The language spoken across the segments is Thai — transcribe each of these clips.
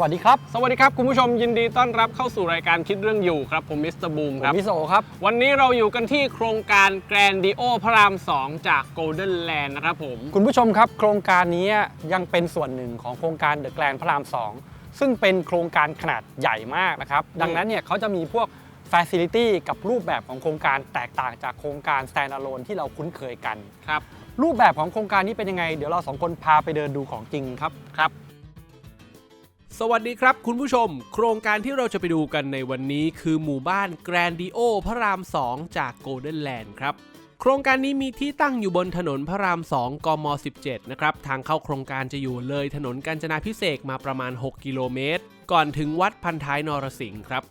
วัสดีครับ สวัสดีครับ คุณผู้ชมยินดีต้อนรับเข้าสู่รายการคิดเรื่องอยู่ครับ ผมมิสเตอร์บูมผมครับพิโซครับ วันนี้เราอยู่กันที่โครงการแกรนดิโอพระราม 2 จาก Golden Land นะครับผม คุณผู้ชมครับ โครงการนี้ยังเป็นส่วนหนึ่งของโครงการเดอะแกลนพระราม 2 ซึ่งเป็นโครงการขนาดใหญ่มากนะครับ ดังนั้นเนี่ยเขาจะมีพวก Facility กับรูปแบบของโครงการแตกต่างจากโครงการ Standalone ที่เราคุ้นเคยกันครับรูปแบบของโครงการนี้เป็นยังไง เดี๋ยวเราสองคนพาไปเดินดูของจริงครับครับ สวัสดีครับคุณผู้ชม โครงการที่เราจะไปดูกันในวันนี้คือหมู่บ้านแกรนดิโอพระราม 2 จากโกลเด้นแลนด์ครับ โครงการนี้มีที่ตั้งอยู่บนถนนพระราม 2 กม 17 นะครับ ทางเข้าโครงการจะอยู่เลยถนนกาญจนาพิเศษมาประมาณ 6 กิโลเมตร ก่อนถึงวัดพันท้ายนรสิงห์ครับ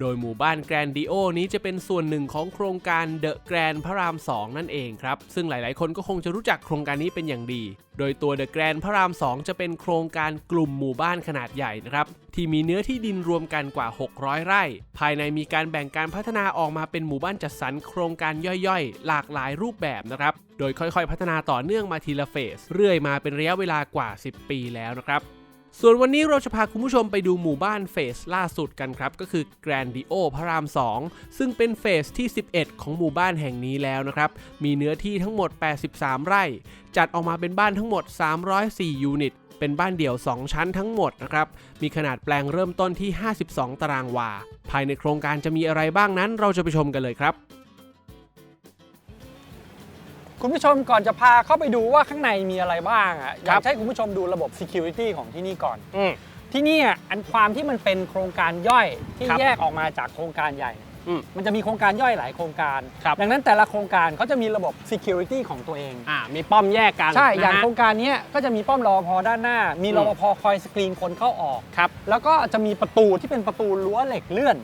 โดยหมู่บ้านแกรนดิโอนี้จะเป็นส่วนหนึ่งของโครงการเดอะแกรนพระราม 2 นั่นเองครับ ซึ่งหลายๆ คนก็คงจะรู้จักโครงการนี้เป็นอย่างดี โดยตัวเดอะแกรนพระราม 2 จะเป็นโครงการกลุ่มหมู่บ้านขนาดใหญ่นะครับที่มีเนื้อที่ดินรวมกันกว่า 600 ไร่ ภายในมีการแบ่งการพัฒนาออกมาเป็นหมู่บ้านจัดสรรโครงการย่อยๆ หลากหลายรูปแบบนะครับ โดยค่อยๆ พัฒนาต่อเนื่องมาทีละเฟส เรื่อยมาเป็นระยะเวลากว่า 10 ปีแล้วนะครับ ส่วนวันนี้เราจะพาคุณผู้ชมไปดูหมู่บ้านเฟสล่าสุดกันครับ ก็คือแกรนดิโอพระราม 2 ซึ่งเป็นเฟสที่ 11 ของหมู่บ้านแห่งนี้แล้วนะครับ มีเนื้อที่ทั้งหมด 83 ไร่ จัดออกมาเป็นบ้านทั้งหมด 304 ยูนิต เป็นบ้านเดี่ยว 2 ชั้นทั้งหมดนะครับ มีขนาดแปลงเริ่มต้นที่ 52 ตารางวา ภายในโครงการจะมีอะไรบ้างนั้นเราจะไปชมกันเลยครับ คุณผู้ชมก่อนจะพาเข้าไปดูว่าข้างในมีอะไรบ้างอะอยาครักบให้คุณผู้ชมดูระบบ Security ของที่นี่ก่อน อืม ที่นี่อะอันความที่มันเป็นโครงการย่อยที่ครับแยกออกมาจากโครงการใหญ่เนี่ยอืมมันจะมีโครงการย่อยหลายโครงการ ครับดังนั้นแต่ละโครงการเขาจะมีระบบ Security ของตัวเองอ่า มีป้อมแยกกันใช่นะฮะอย่างโครงการเนี้ยก็จะมีป้อมรอพอด้านหน้า มีอืมรปภคอยสกรีนคนเข้าออก ครับ แล้วก็จะมีประตูที่เป็นประตูรั้วเหล็กเลื่อน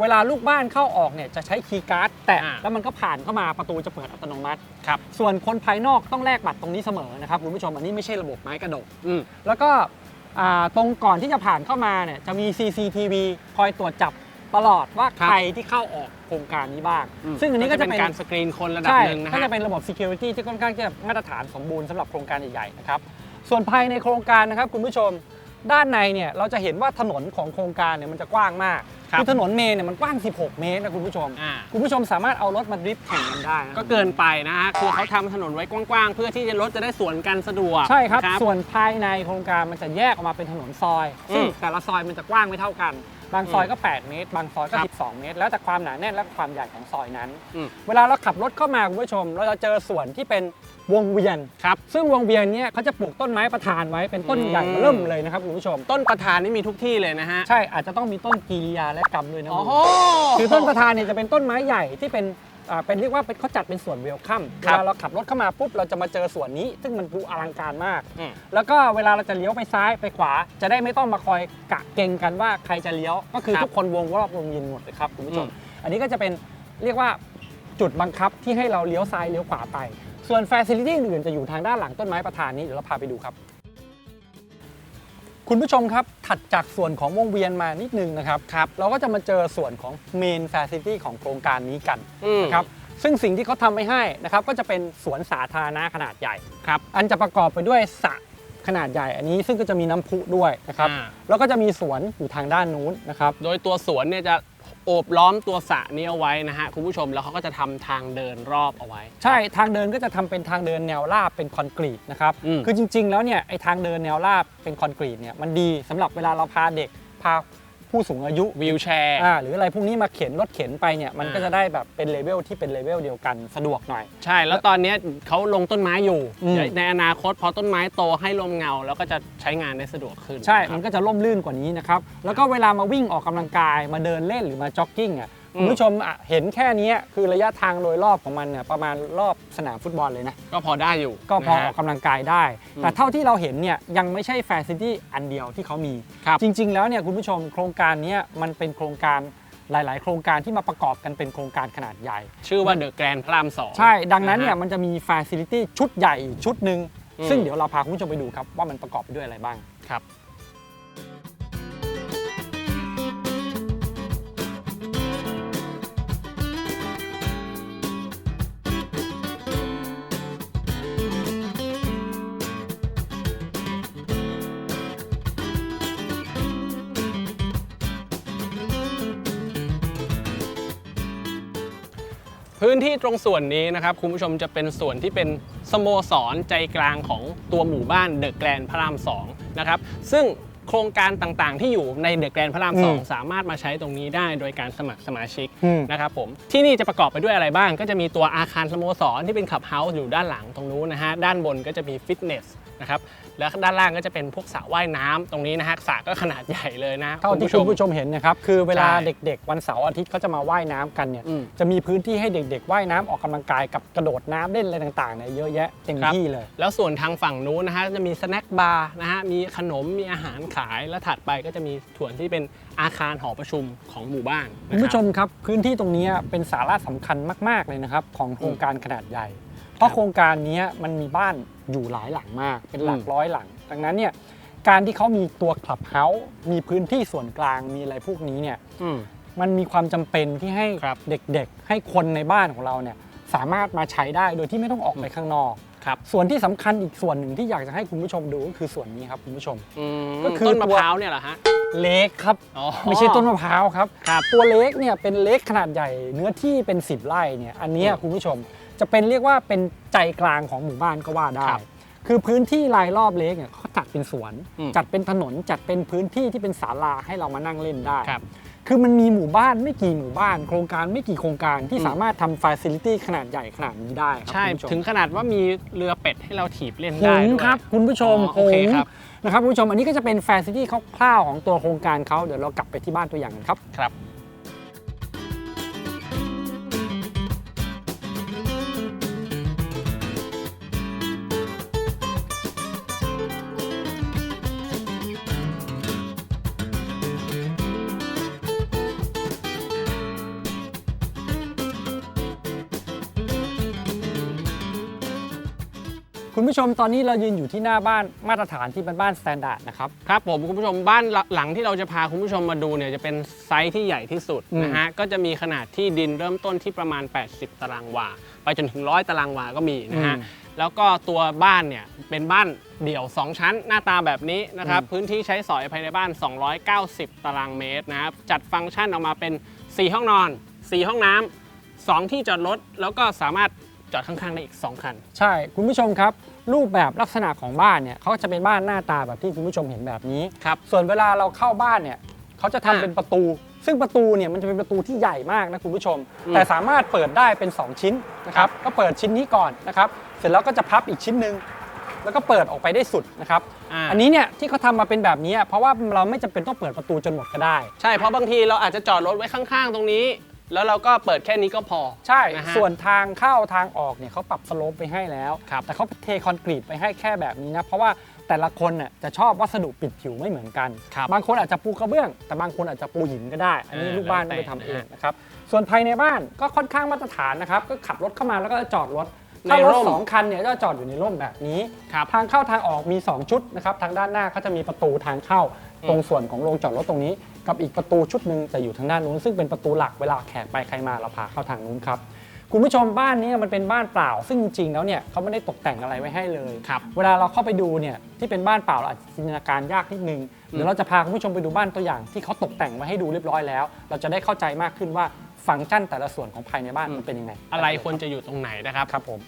เวลาลูกบ้านเข้าออกเนี่ยจะใช้คีย์การ์ดแตะอ่า แล้วมันก็ผ่านเข้ามาประตูจะเปิดอัตโนมัติ ครับ ส่วนคนภายนอกต้องแลกบัตรตรงนี้เสมอนะครับคุณผู้ชมอันนี้ไม่ใช่ระบบไม้กระดก อืม แล้วก็อ่าตรงก่อนที่จะผ่านเข้ามาเนี่ยจะมี CCTV คอยตรวจจับตลอดว่าครับ ใครที่เข้าออกโครงการนี้บ้าง อืมซึ่งอันนี้ก็จะเป็เป็นนการสกรีนคนระดับใช่หนึ่งนะก็ฮะ จะเป็นระบบ Security ที่ค่อนข้างจะมาตรฐานสมบูรณ์สำหรับโครงการใหญ่ๆนะครับส่วนภายในโครงการนะครับคุณผู้ชมด้านในเนี่ยเราจะเห็นว่าถนนของโครงการเนี่ยมันจะกว้างมาก ครับอถนนเมนเนี่ยมันกว้าง 16 เมตรนะคุณผู้ชม อ่า คุณผู้ชมสามารถเอารถมาดริฟต์แข่งกันได้นะก็เกินไปนะฮะคือเขาทำถนนไว้กว้างๆ เพื่อที่จะรถจะได้สวนกันสะดวกใช่ครับนะส่วนภายในโครงการมันจะแยกออกมาเป็นถนนซอย ซึ่งอืมแต่ละซอยมันจะกว้างไม่เท่ากัน บางซอยก็ 8 เมตร บางซอยก็ ครับ12 เมตร แล้วแต่ความหนาแน่นและความใหญ่ของซอยนั้น อืม เวลาเราขับรถเข้ามาคุณผู้ชม เราจะเจอส่วนที่เป็น วงเวียนครับซึ่งวงเวียนเนี้ยเขาจะปลูกต้นไม้ประทานไว้เป็นต้นอืมใหญ่เริ่มเลยนะครับคุณผู้ชม ต้นประธานนี่มีทุกที่เลยนะฮะใช่อาจจะต้องมีต้นกีริยาและกรรมด้วยนะโอ้โห คือต้นประธานเนี่ยจะเป็นต้นไม้ใหญ่ที่เป็นอ่าเป็นเรียกว่าเป็นเขาจัดเป็นส่วนเวลคัมคเวรับ ลาเราขับรถเข้ามาปุ๊บเราจะมาเจอส่วนนี้ ซึ่งมันดูอลังการมาก อืม แล้วก็เวลาเราจะเลี้ยวไปซ้ายไปขวา จะได้ไม่ต้องมาคอยกะเก่งกันว่าใครจะเลี้ยว ก็คือครับทุกคนวงรอบวงเวียนหมดเลยครับคุณผู้ชม อืม อันนี้ก็จะเป็นเรียกว่าจุดบังคับที่ให้เราเลี้ยวซ้ายเลี้ยวขวาไป ส่วนฟ a ซิลิตี้อื่นๆจะอยู่ทางด้านหลังต้นไม้ประธานนี้เดี๋ยวเราพาไปดูครับ คุณผู้ชมครับถัดจากส่วนของวงเวียนมานิดนึงนะครับครับ เราก็จะมาเจอส่วนของเมนฟ a ซิลิตี้ของโครงการนี้กันอืม นะครับ ซึ่งสิ่งที่เขาทำไว้ให้นะครับก็จะเป็นสวนสาธารณะขนาดใหญ่ครับ อันจะประกอบไปด้วยสระขนาดใหญ่อันนี้ซึ่งก็จะมีน้ำพุด้วยนะครับ อ่า แล้วก็จะมีสวนอยู่ทางด้านนู้นนะครับ โดยตัวสวนเนี่ยจะ โอบล้อมตัวสระนี้เอาไว้นะฮะคุณผู้ชมแล้วเขาก็จะทำทางเดินรอบเอาไว้ ใช่ทางเดินก็จะทำเป็นทางเดินแนวราบเป็นคอนกรีตนะครับอืมคือจริง ๆ แล้วเนี่ยไอ้ทางเดินแนวราบเป็นคอนกรีตเนี่ยมันดีสำหรับเวลาเราพาเด็กพา ผู้สูงอายุวิวแชร์อ่าหรืออะไรพวกนี้มาเข็นรถเข็นไปเนี่ยมันอ่าก็จะได้แบบเป็นเลเวลที่เป็นเลเวลเดียวกันสะดวกหน่อย ใช่ แล้วตอนเนี้ยเขาลงต้นไม้อยู่ อืมเดี๋ยวในอนาคตพอต้นไม้โตให้ลมเงา แล้วก็จะใช้งานได้สะดวกขึ้นใช่ครัมับนก็จะร่มรื่นกว่านี้นะครับ แล้วก็เวลามาวิ่งออกกำลังกาย มาเดินเล่นหรือมาจ็อกกิ้งอะอืม คุณผู้ชมอะเห็นแค่เนี้ยคือระยะทางโดยรอบของมันเนี่ยประมาณรอบสนามฟุตบอลเลยนะ ก็พอได้อยู่ก็พอนะอฮะอกกำลังกายได้อืมแต่เท่าที่เราเห็นเนี่ยยังไม่ใช่แฟซิตี้อันเดียวที่เขามี ครับ จริง ๆ แล้วเนี่ยคุณผู้ชมโครงการเนี้ยมันเป็นโครงการหลาย ๆ โครงการที่มาประกอบกันเป็นโครงการขนาดใหญ่ ชื่อว่าเดอะแกรนพระรามสอง ใช่ดังนั้นเนี่ยะฮะมันจะมีฟ a ซิลิตี้ชุดใหญ่อีกชุดหนึ่งอืม ซึ่งเดี๋ยวเราพาคุณผู้ชมไปดูครับว่ามันประกอบไปด้วยอะไรบ้าง ครับ พื้นที่ตรงส่วนนี้นะครับคุณผู้ชมจะเป็นส่วนที่เป็นสโมสรใจกลางของตัวหมู่บ้านเดอะแกรนพระรามสองนะครับซึ่งโครงการต่างๆ ที่อยู่ในเดอะแกรนพระรามสองอืมสามารถมาใช้ตรงนี้ได้โดยการสมัครสมาชิกอืมนะครับผมที่นี่จะประกอบไปด้วยอะไรบ้าง ก็จะมีตัวอาคารสโมสรที่เป็นขับเฮาส์อยู่ด้านหลังตรงนู้นนะฮะด้านบนก็จะมีฟิตเนสนะครับ แล้วด้านล่างก็จะเป็นพวกสระว่ายน้ำตรงนี้นะฮะสระก็ขนาดใหญ่เลยนะเท่าที่คุณผู้ชมเห็นนะครับคือเวลาใช่เด็กๆ วันเสาร์อาทิตย์เขาจะมาว่ายน้ำกันเนี่ยอืมจะมีพื้นที่ให้เด็กๆว่ายน้ำออกกำลังกายกับกระโดดน้ำเล่นอะไรต่างๆเนี่ยเยอะแยะเต็มครับที่เลย แล้วส่วนทางฝั่งนู้นนะฮะจะมีสแน็คบาร์นะฮะมีขนมมีอาหารขายแล้วถัดไปก็จะมีส่วนที่เป็นอาคารหอประชุมของหมู่บ้านนะคุณรับผู้ชมครับพื้นที่ตรงนี้เป็นสาระสำคัญมาก ๆเลยนะครับของโครงการขนาดใหญ่ เพราะโครงการนี้มันมีบ้านอยู่หลายหลังมากเป็นหลักอืมร้อยหลัง ดังนั้นเนี่ยการที่เขามีตัวคลับเฮาส์มีพื้นที่ส่วนกลางมีอะไรพวกนี้เนี่ยอืมมันมีความจำเป็นที่ให้ครับเด็กๆ ให้คนในบ้านของเราเนี่ยสามารถมาใช้ได้โดยที่ไม่ต้องออกไปข้างนอกครับส่วนที่สำคัญอีกส่วนหนึ่งที่อยากจะให้คุณผู้ชมดูก็คือส่วนนี้ครับคุณผู้ชมอืมก็คือต้นมะตัวพร้าวเนี่ยเหรอฮะเล็กครับอ๋อไม่ใช่ต้นมะพร้าวครับครับ ตัวเล็กเนี่ยเป็นเล็กขนาดใหญ่ เนื้อที่เป็น 10 ไร่เนี่ยอันเนี้ยอืมคุณผู้ชม จะเป็นเรียกว่าเป็นใจกลางของหมู่บ้านก็ว่าได้ ครับคือพื้นที่รายรอบเล็กเนี่ยเขาจัดเป็นสวน อืมจัดเป็นถนนจัดเป็นพื้นที่ที่เป็นศาลาให้เรามานั่งเล่นได้ ครับคือมันมีหมู่บ้านไม่กี่หมู่บ้าน โครงการไม่กี่โครงการที่อืม สามารถทำฟ a ซิลิตี้ขนาดใหญ่ขนาดนี้ได้ครัใช่ คุณผู้ชมถึงขนาดว่ามีเรือเป็ดให้เราถีบเล่นหได้งด้วยส์ครับคุณผู้ชมอ๋อโอเคหงส์ครับ นะครับคุณผู้ชมอันนี้ก็จะเป็นฟ a ซิลิตี้คร่าวๆของตัวโครงการเขาเดี๋ยวเรากลับไปที่บ้านตัวอย่างกันครับ ครับ คุณผู้ชมตอนนี้เรายืนอยู่ที่หน้าบ้านมาตรฐานที่เป็นบ้านสแตนดาร์ดนะครับ ครับผมคุณผู้ชมบ้านหลังที่เราจะพาคุณผู้ชมมาดูเนี่ยจะเป็นไซส์ที่ใหญ่ที่สุดอืมนะฮะก็จะมีขนาดที่ดินเริ่มต้นที่ประมาณ 80 ตารางวา ไปจนถึงร้อยตารางวาก็มีนะฮะแล้วก็ตัวบ้านเนี่ยเป็นบ้านเดี่ยว 2 ชั้นหน้าตาแบบนี้นะครับอืมพื้นที่ใช้สอยภายในบ้าน 290 ตารางเมตรนะครับจัดฟังก์ชันออกมาเป็น 4 ห้องนอน 4 ห้องน้ำสองที่จอดรถแล้วก็สามารถ จอดข้างๆได้อีก 2 คัน ใช่คุณผู้ชมครับ รูปแบบลักษณะของบ้านเนี่ยเขาจะเป็นบ้านหน้าตาแบบที่คุณผู้ชมเห็นแบบนี้ ครับ ส่วนเวลาเราเข้าบ้านเนี่ยเขาจะทำอ่าเป็นประตู ซึ่งประตูเนี่ยมันจะเป็นประตูที่ใหญ่มากนะคุณผู้ชม อืมแต่สามารถเปิดได้เป็น 2 ชิ้นนะครับก็เปิดชิ้นนี้ก่อนนะครับเสร็จแล้วก็จะพับอีกชิ้นหนึ่งแล้วก็เปิดออกไปได้สุดนะครับอ่าอันนี้เนี่ยที่เขาทำมาเป็นแบบนี้ เพราะว่าเราไม่จำเป็นต้องเปิดประตูจนหมดก็ได้ ใช่เพราะบางทีเราอาจจะจอดรถไว้ข้างๆ ตรงนี้ แล้วเราก็เปิดแค่นี้ก็พอ ใช่ นะฮะส่วนทางเข้าทางออกเนี่ยเขาปรับสโลปไปให้แล้ว ครับ แต่เขาเทคอนกรีตไปให้แค่แบบนี้นะ เพราะว่าแต่ละคนน่ะจะชอบวัสดุปิดผิวไม่เหมือนกัน ครับ บางคนอาจจะปูกระเบื้อง แต่บางคนอาจจะปูหินก็ได้ อันนี้เออลูกบ้านแล้วต้องแต่ไปทำเองนะฮะนะครับ ส่วนภายในบ้านก็ค่อนข้างมาตรฐานนะครับ ก็ขับรถเข้ามาแล้วก็จอดรถในถ้ารถร่ม สองคันเนี่ยก็จอดอยู่ในร่มแบบนี้ ครับ ทางเข้าทางออกมี 2 ชุดนะครับ ทางด้านหน้าเขาจะมีประตูทางเข้า ตรงส่วนของโรงจอดรถตรงนี้ กับอีกประตูชุดหนึ่งแต่อยู่ทางด้านนู้นซึ่งเป็นประตูหลักเวลาแขกไปใครมาเราพาเข้าทางนู้นครับคุณผู้ชมบ้านนี้มันเป็นบ้านเปล่า ซึ่งจริงๆแล้วเนี่ยเขาไม่ได้ตกแต่งอะไรไว้ให้เลยครับเวลาเราเข้าไปดูเนี่ยที่เป็นบ้านเปล่าเราอาจจะจินตนาการยากนิดนึงเดี๋ยวเราจะพาคุณผู้ชมไปดูบ้านตัวอย่าง ที่เขาตกแต่งไว้ให้ดูเรียบร้อยแล้ว เราจะได้เข้าใจมากขึ้นว่าฟังก์ชันแต่ละส่วนของภายในบ้านมันเป็นยังไงอะไรควรจะอยู่ตรงไหนนะครับครับผม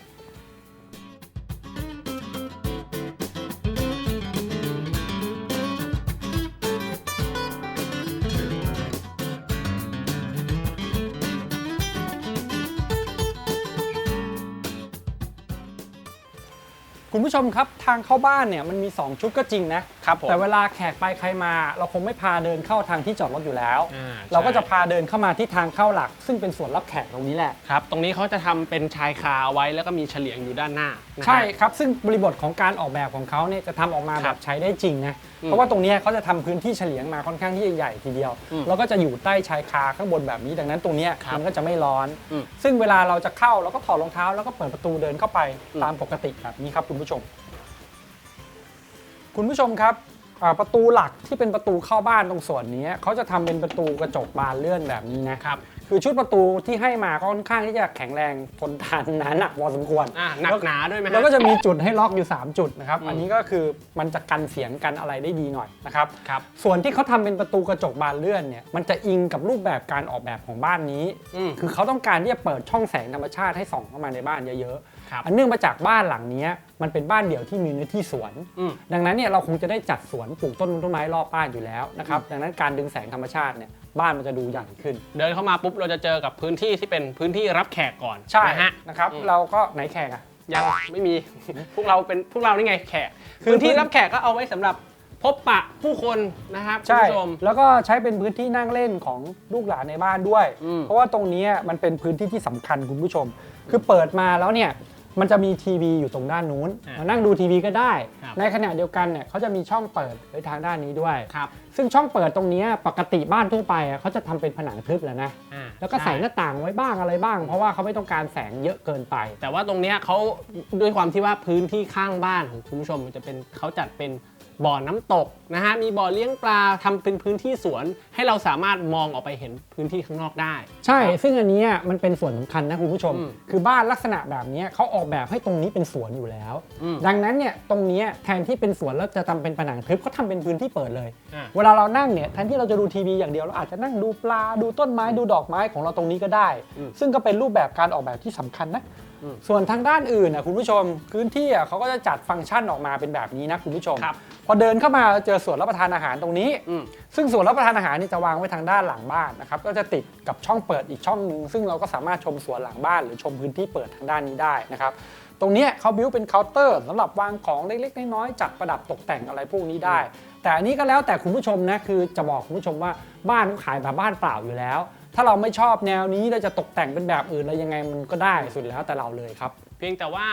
คุณผู้ชมครับทางเข้าบ้านเนี่ยมันมี 2 ชุดก็จริงนะครับผมแต่เวลาแขกไปใครมา เราคงไม่พาเดินเข้าทางที่จอดรถอยู่แล้ว อ่าเราก็จะใช่พาเดินเข้ามาที่ทางเข้าหลัก ซึ่งเป็นส่วนรับแขกตรงนี้แหละ ครับ ตรงนี้เขาจะทำเป็นชายคาเอาไว้แล้วก็มีเฉลียงอยู่ด้านหน้านะฮะ ใช่ครับ ซึ่งบริบทของการออกแบบของเขาเนี่ยจะทำออกมาคแบรับบใช้ได้จริงนะอืมเพราะว่าตรงเนี้ยเขาจะทำพื้นที่เฉลียงมาค่อนข้างที่จะใหญ่ทีเดียวอืมแล้วก็จะอยู่ใต้ชายคาข้างบนแบบนี้ ดังนั้นตรงเนี้ยครับมันก็จะไม่ร้อนอืมซึ่งเวลาเราจะเข้าเราก็ถอดรองเท้า แล้วก็เปิดประตูเดินเข้าไปอืมตามปกติแบบนี้ครับคุณผู้ชม คุณผู้ชมครับอ่า ประตูหลักที่เป็นประตูเข้าบ้านตรงส่วนนี้เขาจะทำเป็นประตูกระจกบานเลื่อนแบบนี้นะครับคือชุดประตูที่ให้มาก็ค่อนข้างที่จะแข็งแรงทนทานหนาหนักพอสมควรอ่าหนักหนาด้วยไหมฮะแล้วก็จะมีจุดให้ล็อกอยู่ 3 จุดนะครับอืมอันนี้ก็คือมันจะกันเสียงกันอะไรได้ดีหน่อยนะครับครับส่วนที่เขาทำเป็นประตูกระจกบานเลื่อนเนี่ยมันจะอิงกับรูปแบบการออกแบบของบ้านนี้อืมคือเขาต้องการที่จะเปิดช่องแสงธรรมชาติให้ส่องเข้ามาในบ้านเยอะครับๆ อันเนื่องมาจากบ้านหลังเนี้ยมันเป็นบ้านเดี่ยวที่มีเนื้อที่สวนอืมดังนั้นเนี่ยเราคงจะได้จัดสวนปลูกต้นต้นไม้รอบบ้านอยู่แล้วนะครับดังนั้นการดึงแสงธรรมชาติเนี่ยบ้านมันจะดูใหญ่ขึ้น เดินเข้ามาปุ๊บเราจะเจอกับพื้นที่ที่เป็นพื้นที่รับแขกก่อนใช่นะฮะนะครับอืมเราก็ไหนแขกอะยังไม่มีพวกเราเป็นพวกเรานี่ไงแขกคือพื้นที่รับแขกก็เอาไว้สำหรับพบปะผู้คนนะครับคุณใช่ผู้ชมแล้วก็ใช้เป็นพื้นที่นั่งเล่นของลูกหลานในบ้านด้วยอืมเพราะว่าตรงเนี้ยมันเป็นพื้นที่ที่สำคัญคุณผู้ชม คือเปิดมาแล้วเนี่ย มันจะมีทีวีอยู่ตรงด้านนู้นอะมานั่งดูทีวีก็ได้ ครับ ในขณะเดียวกันเนี่ยเขาจะมีช่องเปิดไว้ทางด้านนี้ด้วย ครับซึ่งช่องเปิดตรงเนี้ยปกติบ้านทั่วไปอะเขาจะทำเป็นผนังทึบแหล้วนะอ่าแล้วก็ใส่หช่น้าต่างไว้บ้างอะไรบ้าง เพราะว่าเขาไม่ต้องการแสงเยอะเกินไป แต่ว่าตรงเนี้ยเขาด้วยความที่ว่าพื้นที่ข้างบ้านของคุณผู้ชมมันจะเป็นเขาจัดเป็น บ่อน้ำตกนะฮะมีบ่อเลี้ยงปลาทำเป็นพื้นที่สวน ให้เราสามารถมองออกไปเห็นพื้นที่ข้างนอกได้ ใช่ ซึ่งอันเนี้ยมันเป็นส่วนสำคัญนะคุณผู้ชมอืมคือบ้านลักษณะแบบเนี้ยเขาออกแบบให้ตรงนี้เป็นสวนอยู่แล้วอืมดังนั้นเนี่ยตรงเนี้ยแทนที่เป็นสวนแล้วจะทำเป็นผนังทึบเขาทำเป็นพื้นที่เปิดเลยอ่าเวลาเรานั่งเนี่ยแทนที่เราจะดูทีวีอย่างเดียวเราอาจจะนั่งดูปลาดูต้นไม้ดูดอกไม้ของเราตรงนี้ก็ได้อืมซึ่งก็เป็นรูปแบบการออกแบบที่สำคัญนะอืม ส่วนทางด้านอื่นนะคุณผู้ชมพื้นที่อะเขาก็จะจัดฟังก์ชันออกมาเป็นแบบนี้นะคุณผู้ชมครับพอเดินเข้ามาเจอส่วนรับประทานอาหารตรงนี้อืมซึ่งส่วนรับประทานอาหารนี่จะวางไว้ทางด้านหลังบ้านนะครับก็จะติดกับช่องเปิดอีกช่องหนึ่งซึ่งเราก็สามารถชมสวนหลังบ้าน หรือชมพื้นที่เปิดทางด้านนี้ได้นะครับตรงเนี้ยเขาบิวเป็นเคาน์เตอร์สำหรับวางของเล็กๆน้อยๆจัดประดับตกแต่งอะไรพวกนี้ได้ แต่อันนี้ก็แล้วแต่คุณผู้ชมนะคือจะบอกคุณผู้ชมว่าบ้านเขาขายแบบบ้านเปล่าอยู่แล้ว ถ้าเราไม่ชอบแนวนี้เราจะตกแต่งเป็นแบบอื่นอะไรยังไงมันก็ได้สุดแล้วแต่เราเลยครับ เพียงแต่ว่า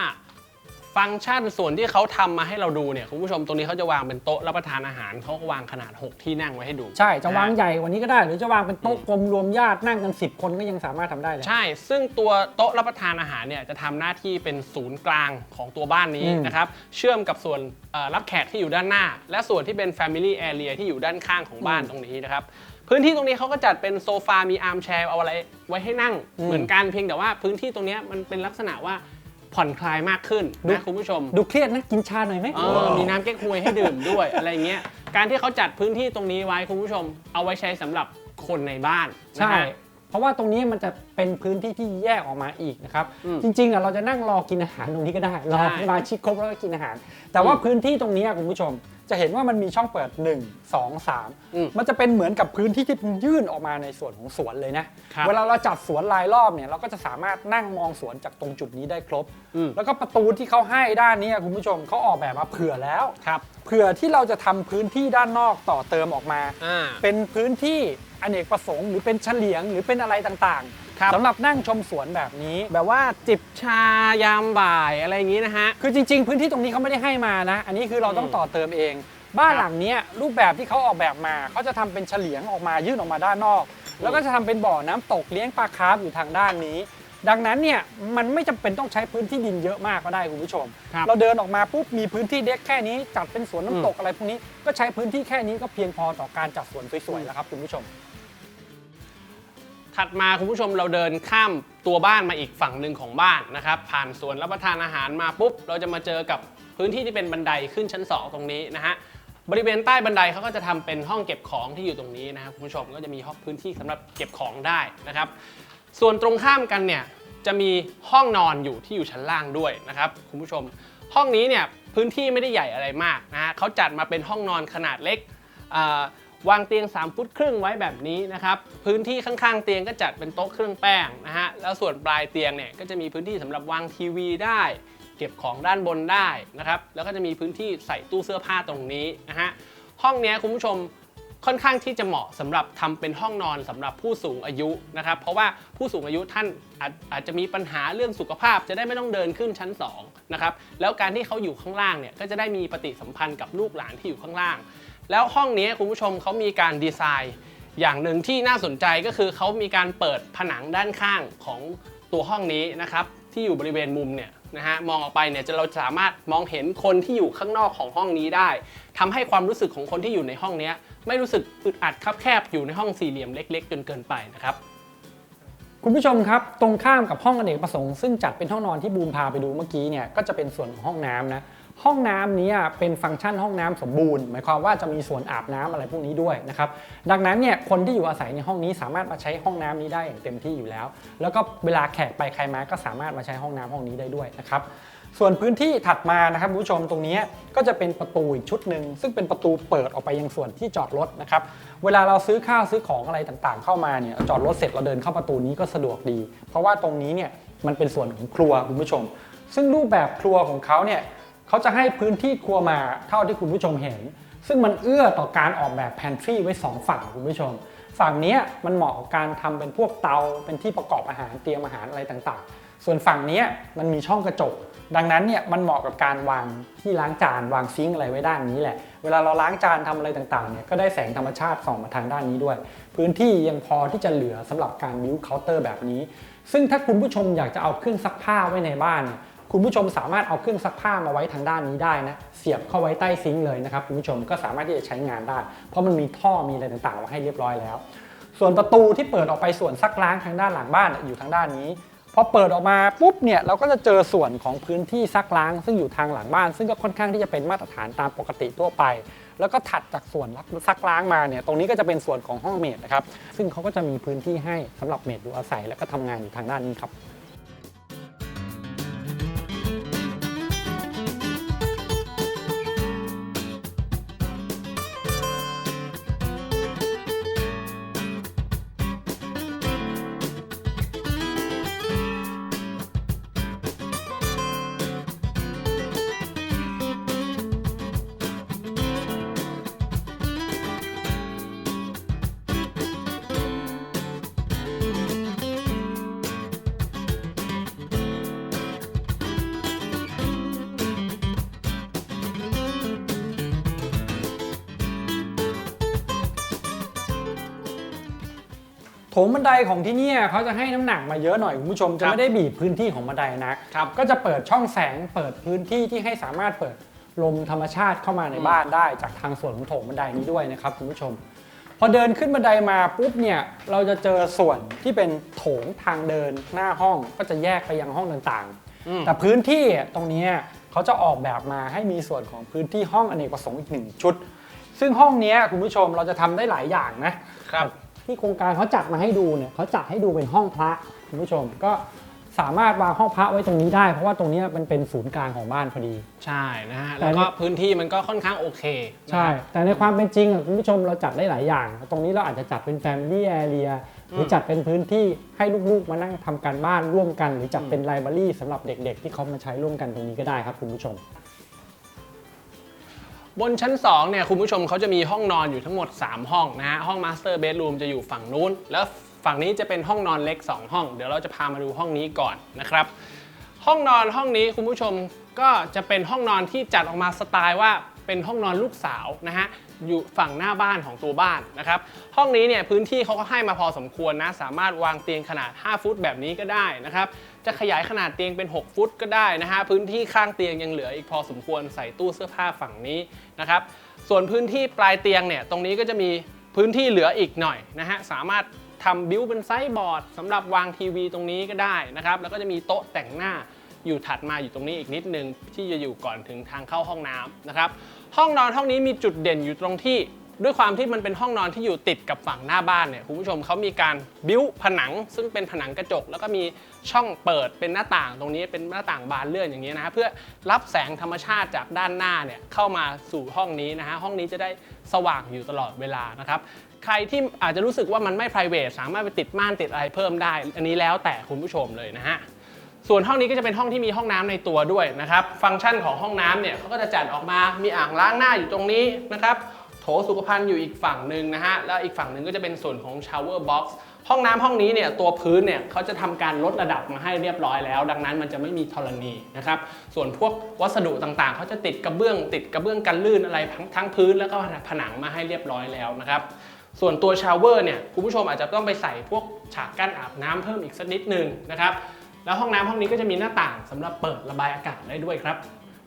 ฟังก์ชันส่วนที่เขาทำมาให้เราดูเนี่ยคุณผู้ชมตรงนี้เขาจะวางเป็นโต๊ะรับประทานอาหารเขาก็วางขนาด 6 ที่นั่งไว้ให้ดูใช่จะวางใหญ่กว่านี้ก็ได้ หรือจะวางเป็นโต๊ะกลมรวมญาตินั่งกัน 10 คนก็ยังสามารถทำได้เลย ใช่ ซึ่งตัวโต๊ะรับประทานอาหารเนี่ยจะทำหน้าที่เป็นศูนย์กลางของตัวบ้านนี้อืม นะครับ เชื่อมกับส่วนเอ่อรับแขกที่อยู่ด้านหน้า และส่วนที่เป็น Family Area ที่อยู่ด้านข้างของบ้านตรงนี้นะครับ พื้นที่ตรงนี้เขาก็จัดเป็นโซฟา มีอาร์มแชร์เอาอะไรไว้ให้นั่งเหมือนกันเพียงแต่ว่าพื้นที่ตรงเนี้ยมันเป็นลักษณะว่าผ่อนคลายมากขึ้นนะคุณผู้ชม ดูเครียดนะกินชาหน่อยไหมเออมีน้ำแก้ควยให้ดื่มด้วยอะไรเงี้ยการที่เขาจัดพื้นที่ตรงนี้ไว้คุณผู้ชม เอาไว้ใช้สำหรับคนในบ้านนะใช่ฮะเพราะว่าตรงนี้มันจะเป็นพื้นที่ที่แยกออกมาอีกนะครับอืมจริงๆอะเราจะนั่งรอกินอาหารตรงนี้ก็ได้รอใช่สมาชิกครบแล้วก็กินอาหาร แต่ว่าอืมพื้นที่ตรงนี้คุณผู้ชม จะเห็นว่ามันมีช่องเปิด 1 2 อืม3 มันจะเป็นเหมือนกับพื้นที่ที่ยื่นออกมาในส่วนของสวนเลยนะครับ เวลาเราจัดสวนรายรอบเนี่ยเราก็จะสามารถนั่งมองสวนจากตรงจุดนี้ได้ครบอืมแล้วก็ประตูที่เขาให้ด้านนี้คุณผู้ชมเขาออกแบบมาเผื่อแล้ว ครับ เผื่อที่เราจะทำพื้นที่ด้านนอกต่อเติมออกมา อ่า เป็นพื้นที่ อเนกประสงค์หรือเป็นเฉลียงหรือเป็นอะไรต่างครับ ๆสำหรับนั่งชมสวนแบบนี้ แบบว่าจิบชายามบ่ายอะไรอย่างนี้นะฮะ คือจริง ๆ พื้นที่ตรงนี้เขาไม่ได้ให้มานะ อันนี้คือเราต้องอืมต่อเติมเอง บ้านครับหลังเนี้ยรูปแบบที่เขาออกแบบมาเขาจะทำเป็นเฉลียงออกมายื่นออกมาด้านนอก แล้วก็จะทำเป็นบ่อน้ำตกเลี้ยงปลาคาร์ฟอยู่ทางด้านนี้ ดังนั้นเนี่ยมันไม่จำเป็นต้องใช้พื้นที่ดินเยอะมากก็ได้คุณผู้ชม ครับเราเดินออกมาปุ๊บมีพื้นที่เด็กแค่นี้จัดเป็นสวนน้ำตกอะไรพวกนี้ก็ใช้พื้นที่แค่นี้ก็เพียงพอต่อการจัดสวนสวยๆแล้วครับคุณผู้ชม ถัดมาคุณผู้ชมเราเดินข้ามตัวบ้านมาอีกฝั่งหนึ่งของบ้านนะครับ ผ่านสวนรับประทานอาหารมาปุ๊บ เราจะมาเจอกับพื้นที่ที่เป็นบันไดขึ้นชั้น 2 ตรงนี้นะฮะบริเวณใต้บันไดเขาก็จะทำเป็นห้องเก็บของที่อยู่ตรงนี้นะครับคุณผู้ชมก็จะมีห้องพื้นที่สำหรับเก็บของได้นะครับ ส่วนตรงข้ามกันเนี่ยจะมีห้องนอนอยู่ที่อยู่ชั้นล่างด้วยนะครับคุณผู้ชม ห้องนี้เนี่ยพื้นที่ไม่ได้ใหญ่อะไรมากนะฮะเขาจัดมาเป็นห้องนอนขนาดเล็ก วางเตียง 3 ฟุตครึ่งไว้แบบนี้นะครับ พื้นที่ข้างๆ เตียงก็จัดเป็นโต๊ะเครื่องแป้งนะฮะ แล้วส่วนปลายเตียงเนี่ยก็จะมีพื้นที่สำหรับวางทีวีได้ เก็บของด้านบนได้นะครับ แล้วก็จะมีพื้นที่ใส่ตู้เสื้อผ้าตรงนี้นะฮะ ห้องนี้คุณผู้ชมค่อนข้างที่จะเหมาะสำหรับทำเป็นห้องนอนสำหรับผู้สูงอายุนะครับ เพราะว่าผู้สูงอายุท่านอาจอาจจะมีปัญหาเรื่องสุขภาพ จะได้ไม่ต้องเดินขึ้นชั้น2นะครับแล้วการที่เขาอยู่ข้างล่างเนี่ยก็จะได้มีปฏิสัมพันธ์กับลูกหลานที่อยู่ข้างล่าง แล้วห้องนี้คุณผู้ชมเขามีการดีไซน์ อย่างหนึ่งที่น่าสนใจก็คือเขามีการเปิดผนังด้านข้างของตัวห้องนี้นะครับที่อยู่บริเวณมุมเนี่ยนะฮะมองออกไปเนี่ยจะเราสามารถมองเห็นคนที่อยู่ข้างนอกของห้องนี้ได้ทำให้ความรู้สึกของคนที่อยู่ในห้องนี้ไม่รู้สึกอึดอัดคับแคบอยู่ในห้องสี่เหลี่ยมเล็ก ๆ จนเกินไปนะครับคุณผู้ชมครับตรงข้ามกับห้องอเนกประสงค์ซึ่งจัดเป็นห้องนอนที่บูมพาไปดูเมื่อกี้เนี่ยก็จะเป็นส่วนของห้องน้ำนะ ห้องน้ำนี้เป็นฟังก์ชันห้องน้ำสมบูรณ์ หมายความว่าจะมีส่วนอาบน้ำอะไรพวกนี้ด้วยนะครับดังนั้นเนี่ยคนที่อยู่อาศัยในห้องนี้สามารถมาใช้ห้องน้ำนี้ได้อย่างเต็มที่อยู่แล้ว แล้วก็เวลาแขกไปใครมาก็สามารถมาใช้ห้องน้ำห้องนี้ได้ด้วยนะครับส่วนพื้นที่ถัดมานะครับผู้ชมตรงนี้ก็จะเป็นประตูอีกชุดหนึ่งซึ่งเป็นประตูเปิดออกไปยังส่วนที่จอดรถนะครับเวลาเราซื้อข้าวซื้อของอะไรต่างๆ เข้ามาเนี่ยจอดรถเสร็จเราเดินเข้าประตูนี้ก็สะดวกดี เพราะว่าตรงนี้เนี่ยมันเป็นส่วนของครัวคุณผู้ชม ซึ่งรูปแบบครัวของเขาเนี่ย เขาจะให้พื้นที่ครัวมาเท่าที่คุณผู้ชมเห็น ซึ่งมันเอื้อต่อการออกแบบแพนทรีไว้สองฝั่งคุณผู้ชม ฝั่งนี้มันเหมาะกับการทำเป็นพวกเตาเป็นที่ประกอบอาหารเตรียมอาหารอะไรต่างๆ ส่วนฝั่งนี้มันมีช่องกระจก ดังนั้นเนี่ยมันเหมาะกับการวางที่ล้างจานวางซิงอะไรไว้ด้านนี้แหละ เวลาเราล้างจานทำอะไรต่างๆเนี่ยก็ได้แสงธรรมชาติส่องมาทางด้านนี้ด้วย พื้นที่ยังพอที่จะเหลือสำหรับการบิวเคาน์เตอร์แบบนี้ ซึ่งถ้าคุณผู้ชมอยากจะเอาเครื่องซักผ้าไว้ในบ้านเนี่ย คุณผู้ชมสามารถเอาเครื่องซักผ้ามาไว้ทางด้านนี้ได้นะ เสียบเข้าไว้ใต้ซิงค์เลยนะครับ คุณผู้ชมก็สามารถที่จะใช้งานได้ เพราะมันมีท่อมีอะไรต่างๆไว้ให้เรียบร้อยแล้ว ส่วนประตูที่เปิดออกไปส่วนซักล้างทางด้านหลังบ้านอยู่ทางด้านนี้พอเปิดออกมาปุ๊บเนี่ยเราก็จะเจอส่วนของพื้นที่ซักล้าง ซึ่งอยู่ทางหลังบ้าน ซึ่งก็ค่อนข้างที่จะเป็นมาตรฐานตามปกติทั่วไป แล้วก็ถัดจากส่วนซักล้างมาเนี่ยตรงนี้ก็จะเป็นส่วนของห้องเมดนะครับซึ่งเขาก็จะมีพื้นที่ให้สำหรับเมดอยู่อาศัยแล้วก็ทำงานอยู่ทางด้านนี้ครับ โถงบันไดของที่เนี่ยเขาจะให้น้ำหนักมาเยอะหน่อยคุณผู้ชมจะครับไม่ได้บีบพื้นที่ของบันไดนะ ครับ ก็จะเปิดช่องแสงเปิดพื้นที่ที่ให้สามารถเปิดลมธรรมชาติเข้ามาในบ้านได้ จากทางส่วนของโถงบันไดนี้ด้วยนะครับคุณผู้ชม พอเดินขึ้นบันไดมาปุ๊บเนี่ยเราจะเจอส่วนที่เป็นโถงทางเดินหน้าห้องก็จะแยกไปยังห้องต่างๆอืมแต่พื้นที่ตรงเนี้ยเขาจะออกแบบมาให้มีส่วนของพื้นที่ห้องอเนกประสงค์อีกหนึ่งชุด ซึ่งห้องเนี้ยคุณผู้ชมเราจะทำได้หลายอย่างนะ ครับ ที่โครงการเขาจัดมาให้ดูเนี่ยเขาจัดให้ดูเป็นห้องพระคุณผู้ชมก็สามารถวางห้องพระไว้ตรงนี้ได้เพราะว่าตรงเนี้ยมันเป็นศูนย์กลางของบ้านพอดี ใช่นะฮะแต่แล้วก็เนี่ยพื้นที่มันก็ค่อนข้างโอเคนะใช่ครับแต่ในความเป็นจริงอะคุณผู้ชมเราจัดได้หลายอย่าง ตรงนี้เราอาจจะจัดเป็น Family Area หรือมจัดเป็นพื้นที่ให้ลูกๆมานั่งทำการบ้านร่วมกัน หรือจัดเป็นไลบรารีสำหรับเด็ก ๆ ที่เขามาใช้ร่วมกันตรงนี้ก็ได้ครับคุณผู้ชม บนชั้น2เนี่ยคุณผู้ชมเขาจะมีห้องนอนอยู่ทั้งหมด 3 ห้องนะฮะห้องมาสเตอร์เบดรูมจะอยู่ฝั่งนู้น แล้วฝั่งนี้จะเป็นห้องนอนเล็ก 2 ห้อง เดี๋ยวเราจะพามาดูห้องนี้ก่อนนะครับ ห้องนอนห้องนี้คุณผู้ชมก็จะเป็นห้องนอนที่จัดออกมาสไตล์ว่า เป็นห้องนอนลูกสาวนะฮะอยู่ฝั่งหน้าบ้านของตัวบ้านนะครับห้องนี้เนี่ยพื้นที่เขาก็ให้มาพอสมควรนะสามารถวางเตียงขนาด 5 ฟุตแบบนี้ก็ได้นะครับจะขยายขนาดเตียงเป็น 6 ฟุตก็ได้นะฮะพื้นที่ข้างเตียงยังเหลืออีกพอสมควรใส่ตู้เสื้อผ้าฝั่งนี้นะครับส่วนพื้นที่ปลายเตียงเนี่ยตรงนี้ก็จะมีพื้นที่เหลืออีกหน่อยนะฮะสามารถทำบิวเป็นไซส์บอร์ดสำหรับวางทีวีตรงนี้ก็ได้นะครับแล้วก็จะมีโต๊ะแต่งหน้า อยู่ถัดมาอยู่ตรงนี้อีกนิดนึง ที่จะอยู่ก่อนถึงทางเข้าห้องน้ำนะครับ ห้องนอนห้องนี้มีจุดเด่นอยู่ตรงที่ ด้วยความที่มันเป็นห้องนอนที่อยู่ติดกับฝั่งหน้าบ้านเนี่ยคุณผู้ชมเขามีการบิ้วผนัง ซึ่งเป็นผนังกระจก แล้วก็มีช่องเปิดเป็นหน้าต่างตรงนี้เป็นหน้าต่างบานเลื่อนอย่างนี้นะฮะเพื่อรับแสงธรรมชาติจากด้านหน้าเนี่ยเข้ามาสู่ห้องนี้นะฮะห้องนี้จะได้สว่างอยู่ตลอดเวลานะครับใครที่อาจจะรู้สึกว่ามันไม่ p r i v a t สามารถไปติดม่านติดอะไรเพิ่มได้ อันนี้แล้วแต่คุณผู้ชมเลยนะฮะ ส่วนห้องนี้ก็จะเป็นห้องที่มีห้องน้ำในตัวด้วยนะครับ ฟังก์ชันของห้องน้ำเนี่ยเขาก็จะจัดออกมา มีอ่างล้างหน้าอยู่ตรงนี้นะครับ โถสุขภัณฑ์อยู่อีกฝั่งหนึ่งนะฮะ แล้วอีกฝั่งหนึ่งก็จะเป็นส่วนของ shower box ห้องน้ำห้องนี้เนี่ยตัวพื้นเนี่ยเขาจะทำการลดระดับมาให้เรียบร้อยแล้ว ดังนั้นมันจะไม่มีธรณีนะครับ ส่วนพวกวัสดุต่างๆ เขาจะติดกระเบื้อง ติดกระเบื้องกันลื่นอะไรทั้งทั้งพื้นแล้วก็ผนังมาให้เรียบร้อยแล้วนะครับส่วนตัวชาวเวอร์เนี่ยคุณผู้ชมอาจจะต้องไปใส่พวกฉากกั้นอาบน้ำเพิ่มอีกสักนิดนึงนะครับ แล้วห้องน้ำห้องนี้ก็จะมีหน้าต่างสำหรับเปิดระบายอากาศได้ด้วยครับ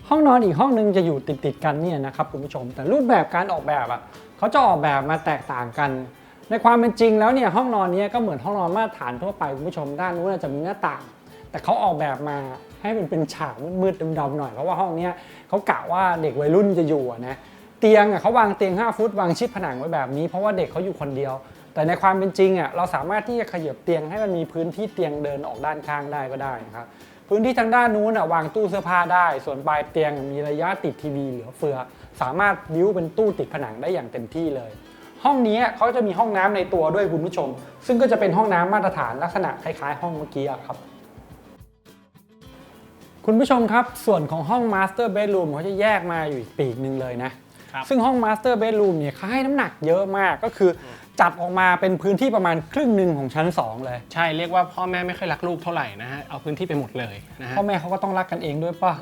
ห้องนอนอีกห้องนึงจะอยู่ติดติดๆกันเนี่ยนะครับคุณผู้ชม แต่รูปแบบการออกแบบอะเขาจะออกแบบมาแตกต่างกัน ในความเป็นจริงแล้วเนี่ยห้องนอนเนี้ก็เหมือนห้องนอนมาตรฐานทั่วไปคุณผู้ชมด้านนู้นจะมีหน้าต่าง แต่เขาออกแบบมาให้มันเป็นฉากมืดๆดำๆหน่อยเพราะว่าห้องเนี้ยเขากะว่าเด็กวัยรุ่นจะอยู่อะนะเตียงอะเขาวางเตียง 5 ฟุตวางชิดผนังไว้แบบนี้เพราะว่าเด็กเขาอยู่คนเดียว แต่ในความเป็นจริงอะเราสามารถที่จะขยับเตียงให้มันมีพื้นที่เตียงเดินออกด้านข้างได้ก็ได้นะครับพื้นที่ทางด้านนู้นอะวางตู้เสื้อผ้าได้ ส่วนปลายเตียงมีระยะติดทีวีเหลือเฟือ สามารถบิ้วเป็นตู้ติดผนังได้อย่างเต็มที่เลย ห้องนี้เขาจะมีห้องน้ำในตัวด้วยคุณผู้ชม ซึ่งก็จะเป็นห้องน้ำมาตรฐานลักษณะคล้ายๆ ห้องเมื่อกี้อะครับคุณผู้ชมครับ ส่วนของห้อง Master Bedroom เขาจะแยกมาอยู่อีกปีกหนึ่งเลยนะครับซึ่งห้อง Master Bedroom เนี่ยเขาให้น้ำหนักเยอะมากก็คือ จัดออกมาเป็นพื้นที่ประมาณครึ่งหนึ่งของชั้น 2 เลย ใช่เรียกว่าพ่อแม่ไม่ค่อยรักลูกเท่าไหร่นะฮะเอาพื้นที่ไปหมดเลยนะฮะพ่อแม่เขาก็ต้องรักกันเองด้วยป่ะ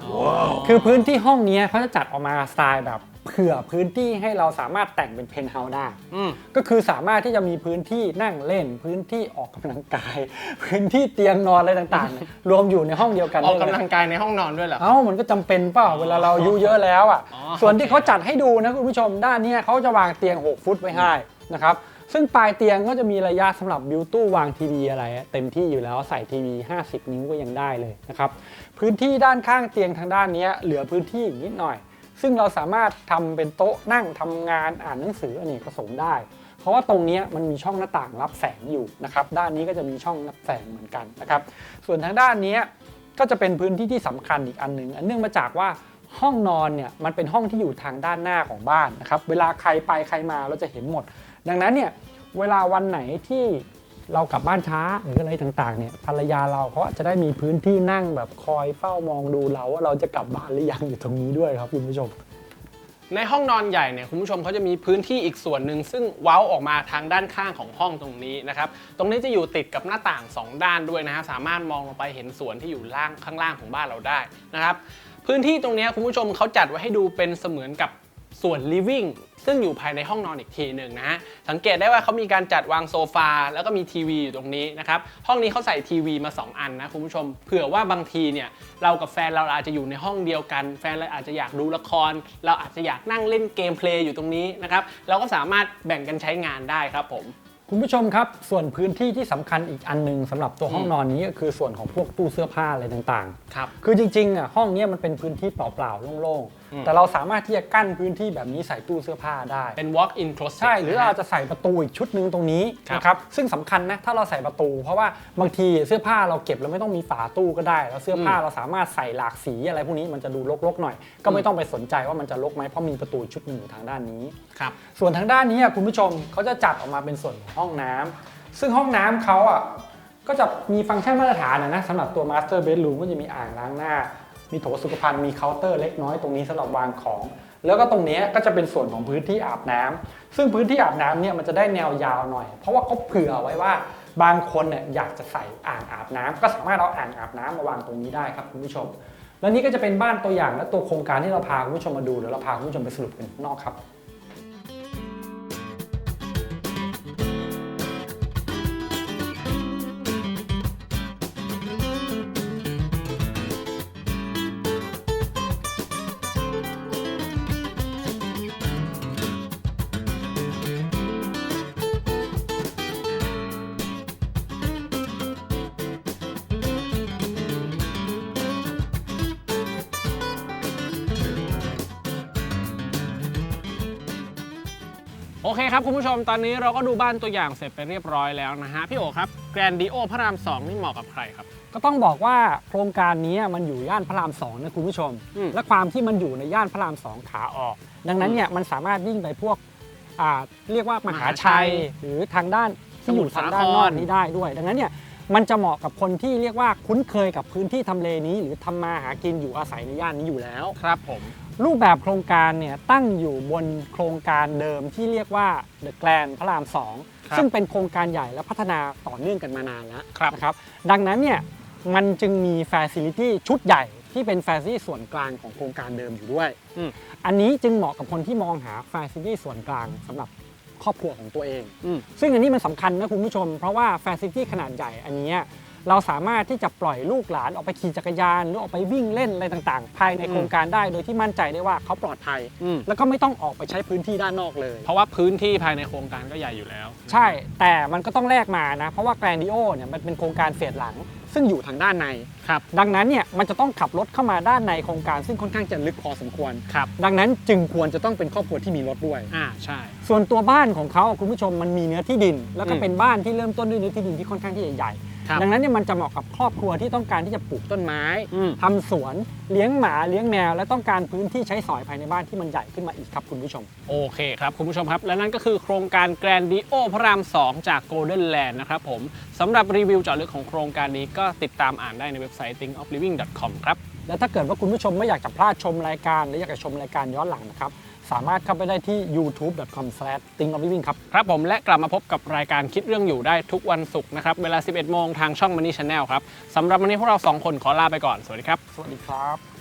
คือพื้นที่ห้องเนี้ยเขาจะจัดออกมาสไตล์แบบเผื่อพื้นที่ให้เราสามารถแต่งเป็นเพนท์เฮาส์ได้ อืม ก็คือสามารถที่จะมีพื้นที่นั่งเล่น พื้นที่ออกกำลังกาย พื้นที่เตียงนอนอะไรต่างๆเนี่ยรวมอยู่ในห้องเดียวกันออกได้กำเลยลังกายในห้องนอนด้วยเหรอ เอ้ามันก็จำเป็นเปล่าเวลาเราอายุเยอะแล้วอะ อ๋อ ส่วนที่เขาจัดให้ดูนะคุณผู้ชมด้านเนี้ยเขาจะวางเตียง 6 ฟุตไว้ให้นะครับ ซึ่งปลายเตียงก็จะมีระยะสำหรับบิวตู้วางทีวีอะไร เต็มที่อยู่แล้วใส่ทีวี 50 นิ้วก็ยังได้เลยนะครับ พื้นที่ด้านข้างเตียงทางด้านนี้เหลือพื้นที่อีกนิดหน่อย ซึ่งเราสามารถทำเป็นโต๊ะนั่งทำงานอ่านหนังสืออเนกประสงค์ได้ เพราะว่าตรงนี้มันมีช่องหน้าต่างรับแสงอยู่นะครับ ด้านนี้ก็จะมีช่องรับแสงเหมือนกันนะครับ ส่วนทางด้านนี้ก็จะเป็นพื้นที่ที่สำคัญอีกอันหนึ่งอันเนื่องมาจากว่าห้องนอนเนี่ยมันเป็นห้องที่อยู่ทางด้านหน้าของบ้านนะครับ เวลาใครไปใครมาเราจะเห็นหมด ดังนั้นเนี่ยเวลาวันไหนที่เรากลับบ้านช้าหรืออะไรต่างๆเนี่ยภรรยาเราเขาจะได้มีพื้นที่นั่งแบบคอยเฝ้ามองดูเราว่าเราจะกลับบ้านหรือยังอยู่ตรงนี้ด้วยครับคุณผู้ชม ในห้องนอนใหญ่เนี่ยคุณผู้ชมเขาจะมีพื้นที่อีกส่วนหนึ่งซึ่งเว้าออกมาทางด้านข้างของห้องตรงนี้นะครับตรงนี้จะอยู่ติดกับหน้าต่าง 2 ด้านด้วยนะฮะสามารถมองลงไปเห็นสวนที่อยู่ล่างข้างล่างของบ้านเราได้นะครับพื้นที่ตรงนี้คุณผู้ชมเขาจัดไว้ให้ดูเป็นเสมือนกับ ส่วน living ซึ่งอยู่ภายในห้องนอนอีกทีหนึ่งนะฮะ สังเกตได้ว่าเขามีการจัดวางโซฟา แล้วก็มีทีวีอยู่ตรงนี้นะครับ ห้องนี้เขาใส่ทีวีมา 2 อันนะคุณผู้ชม เผื่อว่าบางทีเนี่ยเรากับแฟนเราอาจจะอยู่ในห้องเดียวกัน แฟนเราอาจจะอยากดูละคร เราอาจจะอยากนั่งเล่นเกมเพลย์อยู่ตรงนี้นะครับ เราก็สามารถแบ่งกันใช้งานได้ครับผมคุณผู้ชมครับ ส่วนพื้นที่ที่สำคัญอีกอันหนึงสำหรับตัวห้องนอนนี้ก็คือส่วนของพวกตู้เสื้อผ้าอะไรต่าง ครับๆคือจริงๆอะห้องเนี้ยมันเป็นพื้นที่เปล่าๆโล่งอืม ๆ แต่เราสามารถที่จะกั้นพื้นที่แบบนี้ใส่ตู้เสื้อผ้าได้ เป็น walk in closet ใช่ หรือนะฮะเราจะใส่ประตูอีกชุดหนึ่งตรงนี้ครับ นะครับซึ่งสำคัญนะถ้าเราใส่ประตู เพราะว่าบางทีเสื้อผ้าเราเก็บแล้วไม่ต้องมีฝาตู้ก็ได้ แล้วเสื้อผ้าเราสามารถใส่หลากสีอะไรพวกนี้มันจะดูรกๆหน่อย ก็ไม่ต้องไปสนใจว่ามันจะรกไหมเพราะมีประตูชุดหนึ่งอยู่ทางด้านนี้ ครับ ส่วนทางด้านนี้อะคุณผู้ชมเขาจะจัดออกมาเป็นส่วนของห้องน้ำซึ่งห้องน้ำเขาอะ ก็จะมีฟังก์ชันมาตรฐานนะสำหรับตัว Master Bedroom ก็จะมีอ่างล้างหน้า มีโถสุขภัณฑ์มีเคาน์เตอร์เล็กน้อยตรงนี้สำหรับวางของ แล้วก็ตรงนี้ก็จะเป็นส่วนของพื้นที่อาบน้ำซึ่งพื้นที่อาบน้ำเนี่ยมันจะได้แนวยาวหน่อย เพราะว่าเขาเผื่อไว้ว่าบางคนเนี่ยอยากจะใส่อ่างอาบน้ำก็สามารถเอาอ่างอาบน้ำมาวางตรงนี้ได้ครับคุณผู้ชม แล้วนี่ก็จะเป็นบ้านตัวอย่างและตัวโครงการที่เราพาคุณผู้ชมมาดูเดี๋ยวเราพาคุณผู้ชมไปสรุปกันข้างนอกครับ คครับคุณผู้ชมตอนนี้เราก็ดูบ้านตัวอย่างเสร็จไปเรียบร้อยแล้วนะฮะพี่โอครับแกรนดิโอพระรามสองนี่เหมาะกับใครครับ ก็ต้องบอกว่าโครงการนี้มันอยู่ย่านพระรามสองนะคุณผู้ชม อืม และความที่มันอยู่ในย่านพระรามสองขาออก ดังนั้นเนี่ยมันสามารถวิ่งไปพวกอ่าเรียกว่ามหาชัย หรือทางด้านที่อยู่ทางด้านนอกนี้ได้ด้วย ดังนั้นเนี่ยมันจะเหมาะกับคนที่เรียกว่าคุ้นเคยกับพื้นที่ทำเลนี้ หรือทำมาหากินอยู่อาศัยในย่านนี้อยู่แล้ว ครับผม รูปแบบโครงการเนี่ยตั้งอยู่บนโครงการเดิมที่เรียกว่า The Grand พระรามสองครับซึ่งเป็นโครงการใหญ่และพัฒนาต่อเนื่องกันมานานแล้วครับนะครับดังนั้นเนี่ยมันจึงมี Facility ชุดใหญ่ที่เป็น Facility ส่วนกลางของโครงการเดิมอยู่ด้วยอืมอันนี้จึงเหมาะกับคนที่มองหา Facility ส่วนกลางสำหรับครอบครัวของตัวเองอืมซึ่งอันนี้มันสำคัญนะคุณผู้ชม เพราะว่า Facility ขนาดใหญ่อันเนี้ย เราสามารถที่จะปล่อยลูกหลานออกไปขี่จักรยาน หรือออกไปวิ่งเล่นอะไรต่างๆ ภายในอืมโครงการได้ โดยที่มั่นใจได้ว่าเขาปลอดภัย อืม แล้วก็ไม่ต้องออกไปใช้พื้นที่ด้านนอกเลย เพราะว่าพื้นที่ภายในโครงการก็ใหญ่อยู่แล้ว ใช่ แต่มันก็ต้องแลกมานะ เพราะว่าแกรนดิโอเนี่ยมันเป็นโครงการเฟสหลัง ซึ่งอยู่ทางด้านใน ครับ ดังนั้นเนี่ยมันจะต้องขับรถเข้ามาด้านในโครงการ ซึ่งค่อนข้างจะลึกพอสมควร ครับ ดังนั้นจึงควรจะต้องเป็นครอบครัวที่มีรถด้วย อ่า ใช่ ส่วนตัวบ้านของเขาคุณผู้ชมมันมีเนื้อที่ดิน แล้วก็อืม เป็นบ้านที่เริ่มต้นด้วยเนื้อที่ดินที่ค่อนข้างที่จะใหญ่ครับ ดังนั้นเนี่ยมันจะเหมาะกับครอบครัวที่ต้องการที่จะปลูกต้นไม้อืมทำสวนเลี้ยงหมาเลี้ยงแมว และต้องการพื้นที่ใช้สอยภายในบ้านที่มันใหญ่ขึ้นมาอีกครับคุณผู้ชม โอเคครับคุณผู้ชมครับ และนั่นก็คือโครงการแกรนดิโอพระราม 2 จาก Golden Land นะครับผมสำหรับรีวิวเจาะลึกของโครงการนี้ก็ติดตามอ่านได้ในเว็บไซต์ thinkofliving.com ครับและถ้าเกิดว่าคุณผู้ชมไม่อยากจะพลาดชมรายการหรืออยากจะชมรายการย้อนหลังนะครับ สามารถเข้าไปได้ที่ youtube.com/thinkofliving ครับ ครับผมและกลับมาพบกับรายการคิดเรื่องอยู่ได้ทุกวันศุกร์นะครับ เวลา 11 โมงทางช่อง Money Channel ครับสำหรับวันนี้พวกเราสองคนขอลาไปก่อน สวัสดีครับ สวัสดีครับ